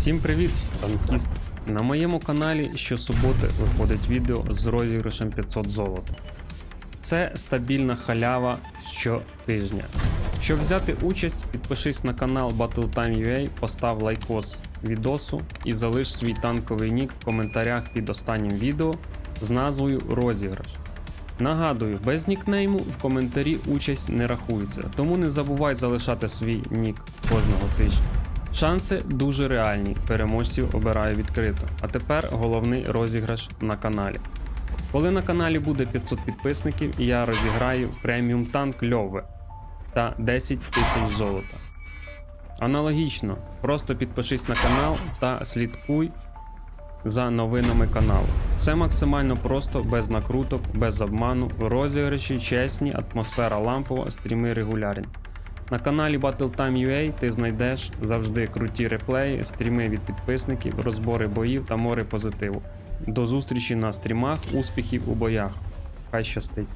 Всім привіт, танкіст! На моєму каналі щосуботи виходить відео з розіграшем 500 золота. Це стабільна халява щотижня. Щоб взяти участь, підпишись на канал BattleTime.ua, постав лайкос відосу і залиш свій танковий нік в коментарях під останнім відео з назвою Розіграш. Нагадую, без нікнейму в коментарі участь не рахується, тому не забувай залишати свій нік кожного тижня. Шанси дуже реальні, переможців обираю відкрито. А тепер головний розіграш на каналі. Коли на каналі буде 500 підписників, я розіграю преміум танк Льове та 10 тисяч золота. Аналогічно, просто підпишись на канал та слідкуй за новинами каналу. Все максимально просто, без накруток, без обману, розіграші чесні, атмосфера лампова, стріми регулярні. На каналі BattleTime.ua ти знайдеш завжди круті реплеї, стріми від підписників, розбори боїв та море позитиву. До зустрічі на стрімах, успіхів у боях. Хай щастить!